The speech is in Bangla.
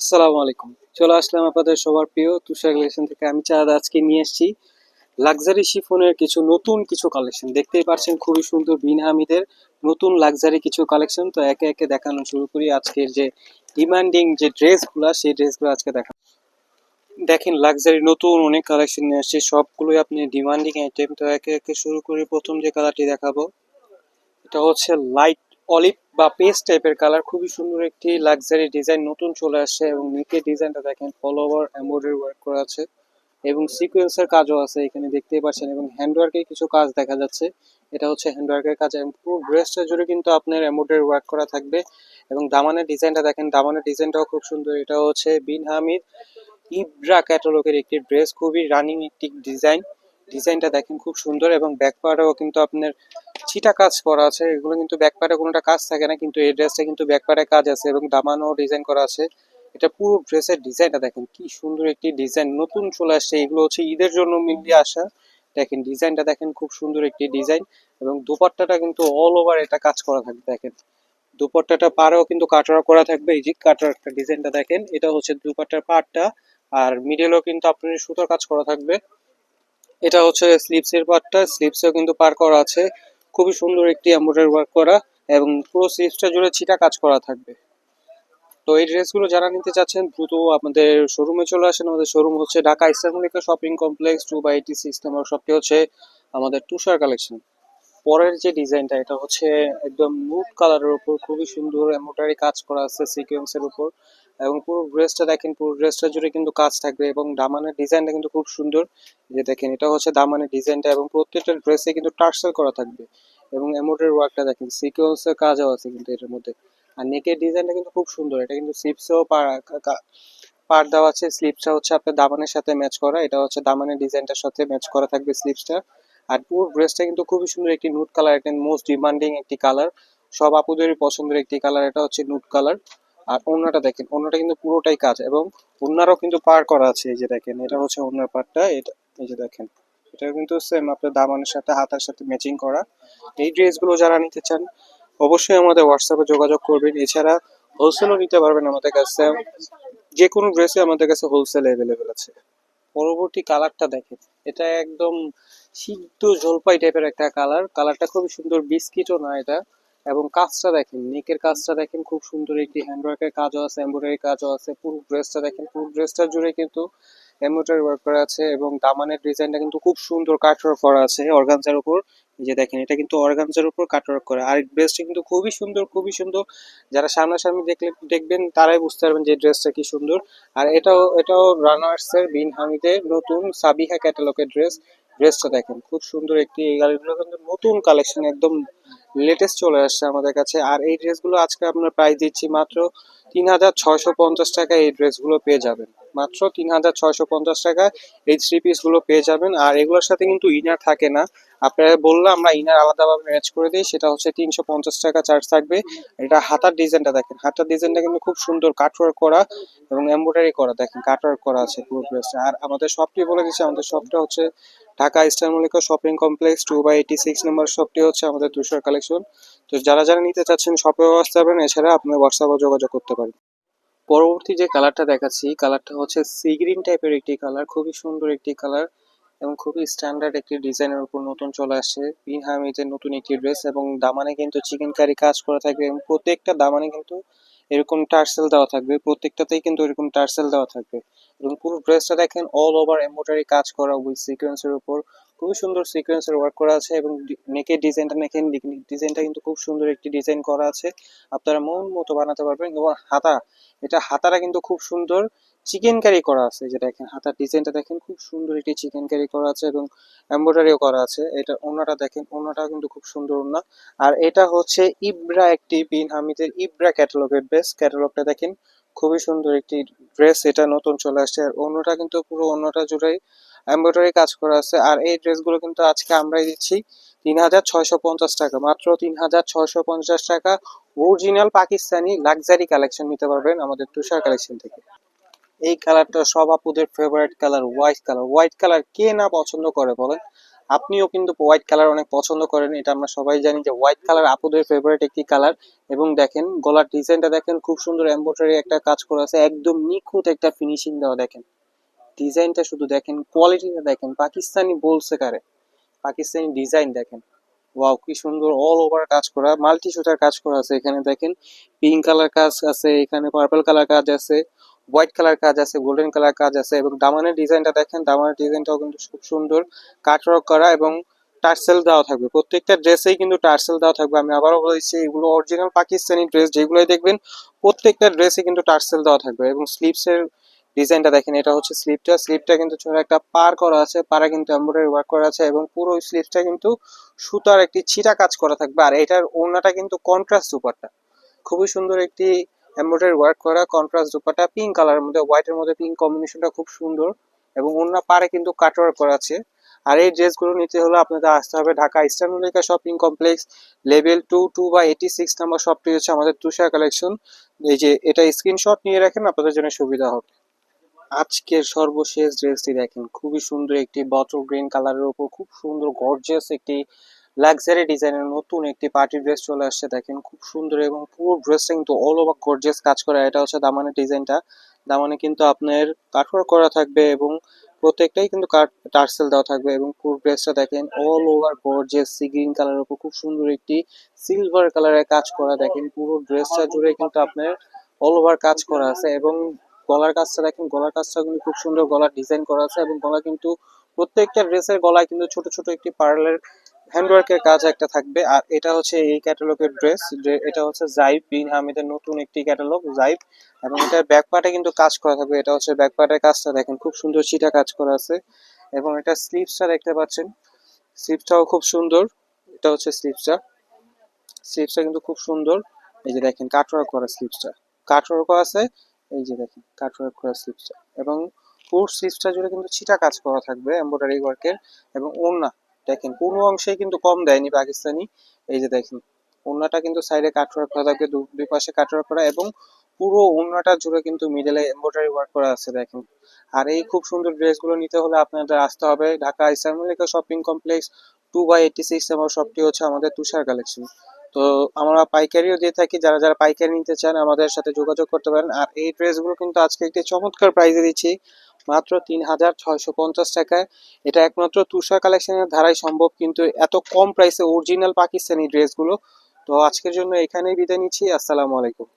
আসসালামু আলাইকুম। চলে আসলাম আপনাদের সবার প্রিয় তুষার কালেকশন থেকে। আমি চাঁদ আজকে নিয়ে এসেছি লাক্সারি শিফনের কিছু নতুন কিছু কালেকশন দেখতেই পাচ্ছেন খুবই সুন্দর বিন হামিদের নতুন লাক্সারি কিছু কালেকশন তো একে একে দেখানো শুরু করি আজকের যে ডিমান্ডিং যে ড্রেসগুলো, সেই ড্রেসগুলো আজকে দেখা দেখেন লাক্সারি নতুন অনেক কালেকশন নিয়ে আসছে সবগুলোই আপনি ডিমান্ডিং আইটেম তো একে একে শুরু করি। প্রথম যে কালারটি দেখাবো, এটা হচ্ছে লাইট অলিভ বা পেস্ট টাইপের কালার, খুবই সুন্দর একটি লাক্সারি ডিজাইন, নতুন চলে আসছে এবং নিচের ডিজাইনটা দেখেন অল ওভার ওয়ার্ক করা আছে এবং সিকোয়েন্সের কাজও আছে এখানে দেখতেই পাচ্ছেন এবং হ্যান্ডওয়ার্কের কিছু কাজ দেখা যাচ্ছে। এটা হচ্ছে হ্যান্ডওয়ার্কের কাজ এবং পুরো ড্রেসটা জুড়ে কিন্তু আপনার এমব্রয়ডারি ওয়ার্ক করা থাকবে এবং দামানের ডিজাইনটা দেখেন, দামানের ডিজাইনটাও খুব সুন্দর। এটা হচ্ছে বিন হামিদ ইব্রা ক্যাটালগের একটি ড্রেস খুবই রানিং একটি ডিজাইন ডিজাইনটা দেখেন, খুব সুন্দর এবং ব্যাক পার্টেও কিন্তু আপনার ছিটা কাজ করা আছে, এগুলো কিন্তু ব্যাক পার্টে কোনোটা কাজ থাকে না, কিন্তু এই ড্রেসটা কিন্তু ব্যাক পার্টে কাজ আছে এবং দামানো ডিজাইন করা আছে। এটা পুরো ড্রেসের ডিজাইনটা দেখেন, কি সুন্দর একটি ডিজাইন নতুন চলে আসছে। এগুলো হচ্ছে ঈদের জন্য মিলিয়ে আসা। দেখেন ডিজাইনটা দেখেন খুব সুন্দর একটি ডিজাইন এবং দুপাট্টাটা কিন্তু অল ওভার এটা কাজ করা থাকবে, দেখেন। দুপাট্টাটা পাড়েও কিন্তু কাটরা করা থাকবে, এই যে কাটার একটা ডিজাইনটা দেখেন, এটা হচ্ছে দুপাট্টার পাড়টা আর মিডলেও কিন্তু আপনার সুতোর কাজ করা থাকবে। এটা হচ্ছে স্লিপসের পার্টটা স্লিপসেও কিন্তু পার করা আছে। খুবই সুন্দর একটি এমব্রয়ডারি ওয়ার্ক করা এবং পুরো স্লিপসটা জুড়ে ছিটা কাজ করা থাকবে। তো এই ড্রেসগুলো যারা নিতে চাচ্ছেন, দ্রুত আমাদের শোরুমে চলে আসেন। আমাদের শোরুম হচ্ছে Dhaka Islamica shopping complex two by eighty six নম্বর শপটি হচ্ছে আমাদের তুষার কালেকশন পরের যে ডিজাইনটা, এটা হচ্ছে একদম নুট কালারের উপর, খুবই সুন্দর এমব্রয়ডারি কাজ করা আছে সিকোয়েন্সের উপর। এবং পুরো ড্রেসটা দেখেন, পুরো ড্রেসটা জুড়ে কিন্তু কাজ থাকবে এবং দামানের ডিজাইনটা কিন্তু খুব সুন্দর। যে দেখেন, এটা হচ্ছে দামানের ডিজাইনটা এবং প্রত্যেকটা ড্রেসে কিন্তু টার্সেল করা থাকবে। এবং এমব্রয়ডারি ওয়ার্কটা দেখেন সিকোয়েন্সের কাজও আছে কিন্তু এটার মধ্যে। আর নেকের ডিজাইনটা কিন্তু খুব সুন্দর, এটা কিন্তু স্লিপসেও পার দেওয়া আছে। স্লিপসটা হচ্ছে আপনার দামানের সাথে ম্যাচ করা, এটা হচ্ছে দামানের ডিজাইনটার সাথে ম্যাচ করা থাকবে স্লিপসটা আর পুরো ড্রেসটা কিন্তু খুবই সুন্দর, একটি নুট কালার একটা মোস্ট ডিমান্ডিং একটি কালার সব আপুদেরই পছন্দের একটি কালার এটা হচ্ছে নুট কালার আর ওড়নাটা দেখেন, ওড়নাটা কিন্তু পুরোটাই কাজ এবং ওড়নারও কিন্তু পার করা আছে, এই যে দেখেন, এটা হচ্ছে ওড়নার পার্টটা এটা, এই যে দেখেন এটা কিন্তু সেম আপনার দামানের সাথে, হাতার সাথে ম্যাচিং করা। এই ড্রেসগুলো যারা নিতে চান, অবশ্যই আমাদের হোয়াটসঅ্যাপে যোগাযোগ করবেন। এছাড়া হোলসেলও নিতে পারবেন আমাদের কাছে। যে কোনো ড্রেসই আমাদের কাছে হোলসেল অ্যাভেলেবেল আছে। পরবর্তী কালারটা দেখেন, এটা একদম সিদ্ধ জলপাই টাইপের একটা কালার কালারটা খুবই সুন্দর, বিস্কিটও না এটা। এবং কাজটা দেখেন, নেকের কাজটা দেখেন, খুব সুন্দর একটি হ্যান্ডওয়ার্কের কাজও আছে এমব্রয়ডারি কাজও আছে, পুরো ড্রেসটা দেখেন, পুরো ড্রেসটা জুড়ে কিন্তু এমব্রয়ডারি ওয়ার্ক করা আছে এবং দামানের ডিজাইনটা কিন্তু খুব সুন্দর কাটওয়ার্ক করা আছে অর্গানজার উপর। যে দেখেন, এটা কিন্তু অর্গানজার উপর কাটওয়ার্ক করা। আর ড্রেসটা কিন্তু খুবই সুন্দর খুবই সুন্দর। যারা সামনাসামনি দেখলে, দেখবেন, তারাই বুঝতে পারবেন যে ড্রেসটা কি সুন্দর। আর এটাও এটাও রানার্সের বিন হামিদের নতুন সাবিহা ক্যাটালগের ড্রেস ড্রেসটা দেখেন, খুব সুন্দর একটি, এই গাড়িগুলো কিন্তু নতুন কালেকশন একদম লেটেস্ট চলে আসছে আমাদের কাছে। আর এই ড্রেসগুলো আজকে আপনার প্রাইস দিচ্ছি মাত্র তিন হাজার ছয়শো পঞ্চাশ টাকা এই ড্রেসগুলো পেয়ে যাবেন। মাত্র তিন হাজার ছয়শো পঞ্চাশ টাকা এই থ্রি পিসগুলো পেয়ে যাবেন। আর এগুলোর সাথে কিন্তু ইনার থাকে না। আপনারা বললে আমরা ইনার আলাদাভাবে ম্যাচ করে দিই। সেটা হচ্ছে তিনশো পঞ্চাশ টাকা চার্জ থাকবে। এটা হাতার ডিজাইনটা দেখেন। হাতার ডিজাইনটা কিন্তু খুব সুন্দর কাটওয়ার্ক করা এবং এমব্রয়ডারি করা দেখেন। কাটওয়ার্ক করা আছে পুরো ড্রেসটা আর আমাদের শপটি বলে দিচ্ছি, আমাদের শপটা হচ্ছে Dhaka Easter shopping complex two by eighty six নম্বর শপটি হচ্ছে আমাদের তুষার কালেকশন তো যারা যারা নিতে চাচ্ছেন শপেও পারবেন এছাড়া আপনার হোয়াটসঅ্যাপে যোগাযোগ করতে পারেন। পরবর্তী যে কালারটা দেখাচ্ছি কালারটা হচ্ছে সি গ্রিন টাইপের একটি কালার খুবই সুন্দর একটি কালার এবং খুবই স্ট্যান্ডার্ড একটি ডিজাইনের উপর নতুন চলে আসছে। বিন হামিদের নতুন একটি ড্রেস এবং দামানে কিন্তু চিকেন কারি কাজ করা থাকবে এবং প্রত্যেকটা দামানে কিন্তু এরকম টার্সেল দেওয়া থাকবে, প্রত্যেকটাতেই কিন্তু এরকম টার্সেল দেওয়া থাকবে। এবং পুরো ড্রেসটা দেখেন অল ওভার এমব্রয়ডারি কাজ করা উইথ সিকোয়েন্সের উপর। খুবই সুন্দর সিকোয়েন্সের ওয়ার্ক করা আছে এবং নেকের ডিজাইনটা দেখেন ডিজাইনটা কিন্তু খুব সুন্দর একটি ডিজাইন করা আছে। আপনারা মন মতো বানাতে পারবেন এবং হাতা, এটা হাতাটা কিন্তু খুব সুন্দর চিকেন কারি করা আছে যে দেখেন, হাতার ডিজাইনটা দেখেন, খুব সুন্দর একটি চিকেন কারি করা আছে এবং এমব্রয়ডারিও করা আছে। এটা ওনাটা দেখেন ওনাটা কিন্তু খুব সুন্দর ওনা আর এটা হচ্ছে ইব্রা একটি বিন হামিদের, ইব্রা ক্যাটালগের ড্রেস ক্যাটালগটা দেখেন, খুবই সুন্দর একটি ড্রেস এটা নতুন চলে আসছে। আর অন্যটা কিন্তু পুরো অন্যটা জুড়েই এমব্রয়ডারি কাজ করা আছে। আর এই ড্রেসগুলো কিন্তু আজকে আমরাই দিচ্ছি তিন হাজার ছয়শো পঞ্চাশ টাকা। মাত্র তিন হাজার ছয়শো পঞ্চাশ টাকা। অরিজিনাল পাকিস্তানি লাক্সারি কালেকশন নিতে পারবেন আমাদের তুষার কালেকশন থেকে। এই কালারটা সব আপুদের favourite colour white colour white colour কে না পছন্দ করে বলেন? আপনিও কিন্তু হোয়াইট কালার অনেক পছন্দ করেন। এটা আমরা সবাই জানি যে হোয়াইট কালার আপুদের ফেভারিট একটি কালার এবং দেখেন, গলার ডিজাইনটা দেখেন, খুব সুন্দর এমব্রয়ডারি একটা কাজ করা আছে। একদম নিখুঁত একটা ফিনিশিং দেওয়া দেখেন। ডিজাইনটা শুধু দেখেন, কোয়ালিটিটা দেখেন, পাকিস্তানি বলছে কারে? পাকিস্তানি ডিজাইন দেখেন। ওয়াও, কি সুন্দর অল ওভার কাজ করা মাল্টি সুতার কাজ করা আছে। এখানে দেখেন পিঙ্ক কালার কাজ আছে, এখানে পার্পল কালার কাজ আছে হোয়াইট কালার কাজ আছে গোল্ডেন কালার কাজ আছে এবং দামানের ডিজাইনটা দেখেন, দামানের ডিজাইনটাও কিন্তু খুব সুন্দর। কাটওয়ার্ক করা এবং টার্সেল দেওয়া থাকবে। প্রত্যেকটা ড্রেসেই কিন্তু টার্সেল দেওয়া থাকবে। আমি আবারও বলেছি, এগুলো অরিজিনাল পাকিস্তানি ড্রেস, যেগুলোই দেখবেন, প্রত্যেকটা ড্রেসে কিন্তু টার্সেল দেওয়া থাকবে এবং স্লিপসের ডিজাইনটা দেখেন, এটা হচ্ছে স্লিপটা। স্লিপটা কিন্তু ছোট একটা পার করা আছে পারে কিন্তু এমব্রয়ডারি ওয়ার্ক করা আছে এবং পুরো স্লিপটা কিন্তু সুতার একটি ছিটা কাজ করা থাকবে। আর এটার ওড়নাটা কিন্তু কন্ট্রাস্ট দুপাট্টা। খুবই সুন্দর একটি এমব্রয়ডারি ওয়ার্ক করা কন্ট্রাস্ট দুপাট্টা পিঙ্ক কালারের মধ্যে হোয়াইটের মধ্যে পিঙ্ক কম্বিনেশনটা খুব সুন্দর এবং ওড়না পারে কিন্তু কাটওয়ার্ক করা আছে। আর এই ড্রেসগুলো নিতে হলে আপনাদের আসতে হবে Dhaka Eastern shopping complex, level two two বা এইটি সিক্স নাম্বার শপটি হচ্ছে আমাদের তুষার কালেকশন। এই যে, এটা স্ক্রিনশট নিয়ে রাখেন, আপনাদের জন্য সুবিধা হবে। আজকের সর্বশেষ ড্রেসটি দেখেন, খুবই সুন্দর একটি বটল গ্রিন কালারের উপর, খুব সুন্দর গর্জিয়াস একটি লাক্সারি ডিজাইনের নতুন একটি পার্টি ড্রেস চলে আসছে, দেখেন খুব সুন্দর এবং পুরো ড্রেসটা কিন্তু অল ওভার গর্জিয়াস কাজ করা, এটা হচ্ছে দামানের ডিজাইনটা দামানে কিন্তু আপনার কাঠোর করা থাকবে এবং প্রত্যেকটাই কিন্তু টার্সেল দেওয়া থাকবে এবং পুরো ড্রেসটা দেখেন all over gorgeous sea green কালারের উপর, খুব সুন্দর একটি সিলভার কালারের কাজ করা, দেখেন পুরো ড্রেসটা জুড়ে কিন্তু আপনার অল ওভার কাজ করা আছে এবং গলার কাজটা দেখেন, গলার কাজটা কিন্তু খুব সুন্দর গলার ডিজাইন করা আছে এবং গলা কিন্তু প্রত্যেকটা ড্রেসের গলায় কিন্তু ছোট ছোট একটি পার্লের হ্যান্ডওয়ার্কের কাজ একটা থাকবে। আর এটা হচ্ছে এই ক্যাটালগের ড্রেস এটা হচ্ছে জাইব বিন হামিদের নতুন একটি ক্যাটালগ জাইব এবং এটার ব্যাক পার্টে কিন্তু কাজ করা থাকবে। এটা হচ্ছে ব্যাক পার্টের কাজটা দেখেন, খুব সুন্দর সিটা কাজ করা আছে। এবং এটা স্লিভসটা দেখতে পাচ্ছেন স্লিভসটাও খুব সুন্দর। এটা হচ্ছে স্লিভসটা স্লিভসটা কিন্তু খুব সুন্দর। এই যে দেখেন কাটওয়ার্ক করা স্লিভসটা কাটওয়ার্কও আছে। এই যে দেখেন কাটওয়ার্ক করা স্লিভসটা এবং পুরো স্লিভসটা জুড়ে কিন্তু ছিটা কাজ করা থাকবে এমব্রয়ডারি ওয়ার্কের এবং ওড়না, দেখেন, কোনো অংশেই কিন্তু কম দেয়নি পাকিস্তানি। এই যে দেখেন, ওড়নাটা কিন্তু সাইডে কাটওয়ার্ক করা থাকবে দুই পাশে কাটওয়ার্ক করা এবং পুরো ওড়নাটা জুড়ে কিন্তু মিডলে এমব্রয়ডারি ওয়ার্ক করা আছে, দেখেন। আর এই খুব সুন্দর ড্রেসগুলো নিতে হলে আপনাদের আসতে হবে Dhaka Islamica shopping complex, two by eighty six আমার শপটি হচ্ছে আমাদের তুষার কালেকশন তো আমরা পাইকারিও দিয়ে থাকি। যারা যারা পাইকারি নিতে চান, আমাদের সাথে যোগাযোগ করতে পারেন। আর এই ড্রেসগুলো কিন্তু আজকে একটি চমৎকার প্রাইজে দিচ্ছি। মাত্র তিন হাজার ছয়শো পঞ্চাশ টাকায়। এটা একমাত্র তুষার কালেকশনের ধারাই সম্ভব, কিন্তু এত কম প্রাইসে অরিজিনাল পাকিস্তানি ড্রেসগুলো। তো আজকের জন্য এখানেই বিদায় নিচ্ছি। আসসালামু আলাইকুম।